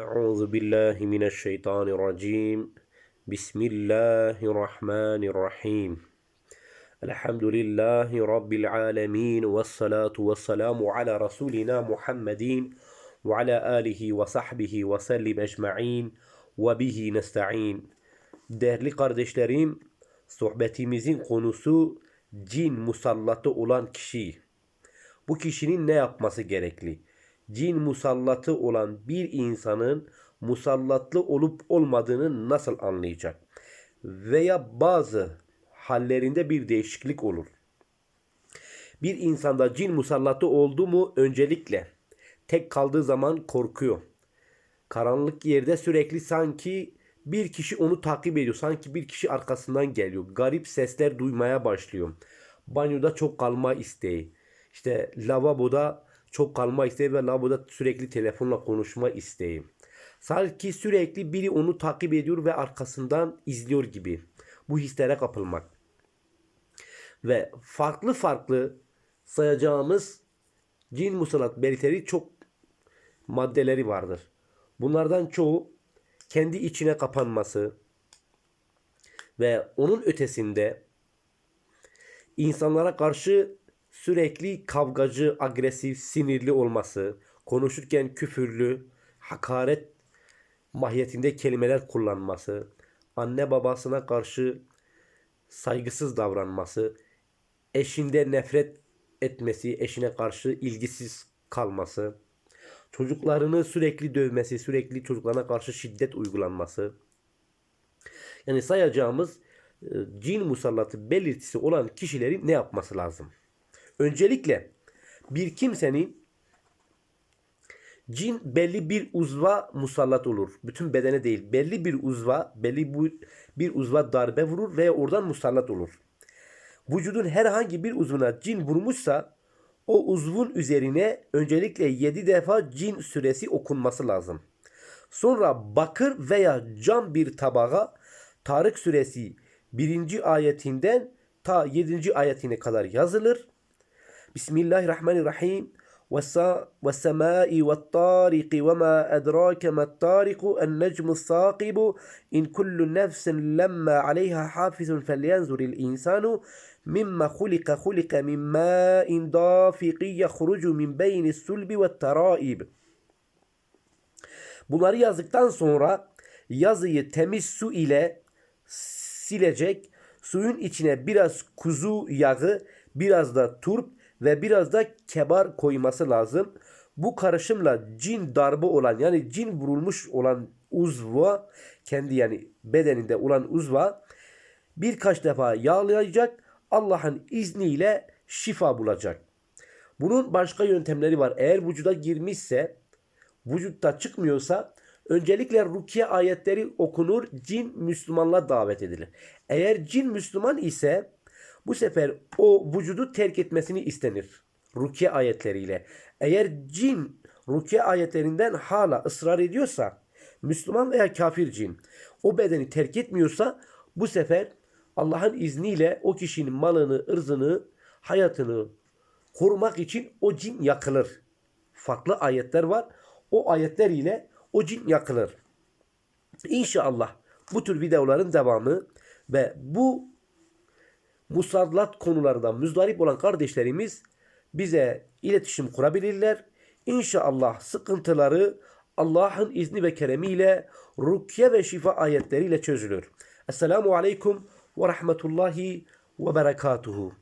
أعوذ بالله من الشيطان الرجيم بسم الله الرحمن الرحيم الحمد لله رب العالمين والصلاة والسلام على رسولنا محمد وعلى آله وصحبه وسلم أجمعين وبه نستعين Değerli kardeşlerim, sohbetimizin konusu cin musallatı olan kişi. Bu kişinin ne yapması gerekli? Cin musallatı olan bir insanın musallatlı olup olmadığını nasıl anlayacak? Veya bazı hallerinde bir değişiklik olur. Bir insanda cin musallatı oldu mu öncelikle tek kaldığı zaman korkuyor. Karanlık yerde sürekli sanki bir kişi onu takip ediyor. Sanki bir kişi arkasından geliyor. Garip sesler duymaya başlıyor. Banyoda çok kalma isteği. İşte lavaboda çok kalma isteği ve lavaboda sürekli telefonla konuşma isteği. Sanki sürekli biri onu takip ediyor ve arkasından izliyor gibi. Bu hislere kapılmak. Ve farklı farklı sayacağımız cin musallat belirtileri çok maddeleri vardır. Bunlardan çoğu kendi içine kapanması ve onun ötesinde insanlara karşı sürekli kavgacı, agresif, sinirli olması, konuşurken küfürlü, hakaret mahiyetinde kelimeler kullanması, anne babasına karşı saygısız davranması, eşinde nefret etmesi, eşine karşı ilgisiz kalması, çocuklarını sürekli dövmesi, sürekli çocuklarına karşı şiddet uygulanması. Yani sayacağımız e, cin musallatı belirtisi olan kişilerin ne yapması lazım? Öncelikle bir kimsenin cin belli bir uzva musallat olur. Bütün bedene değil. Belli bir uzva, belli bir uzva darbe vurur ve oradan musallat olur. Vücudun herhangi bir uzvuna cin vurmuşsa o uzvun üzerine öncelikle 7 defa cin süresi okunması lazım. Sonra bakır veya cam bir tabağa Tarık suresi 1. ayetinden ta 7. ayetine kadar yazılır. Bismillahirrahmanirrahim. والسماء والطارق وما أدراك ما الطارق النجم الثاقب إن كل نفس لما عليها حافظ فلينظر الإنسان مما خلق خلق من ماء دافق يخرج من بين السلب والترائب Bunları yazdıktan sonra yazıyı temiz su ile silecek. Suyun içine biraz kuzu yağı, biraz da turp ve biraz da kebar koyması lazım. Bu karışımla cin darbe olan yani cin vurulmuş olan uzva kendi yani bedeninde olan uzva birkaç defa yağlayacak. Allah'ın izniyle şifa bulacak. Bunun başka yöntemleri var. Eğer vücuda girmişse vücutta çıkmıyorsa öncelikle rukiye ayetleri okunur. Cin Müslümanla davet edilir. Eğer cin Müslüman ise bu sefer o vücudu terk etmesini istenir. Rukiye ayetleriyle. Eğer cin rukiye ayetlerinden hala ısrar ediyorsa Müslüman veya kafir cin o bedeni terk etmiyorsa bu sefer Allah'ın izniyle o kişinin malını, ırzını, hayatını korumak için o cin yakılır. Farklı ayetler var. O ayetler ile o cin yakılır. İnşallah bu tür videoların devamı ve bu musallat konularında müzdarip olan kardeşlerimiz bize iletişim kurabilirler. İnşallah sıkıntıları Allah'ın izni ve keremiyle rukiye ve şifa ayetleriyle çözülür. Esselamu Aleyküm ve Rahmetullahi ve Berekatuhu.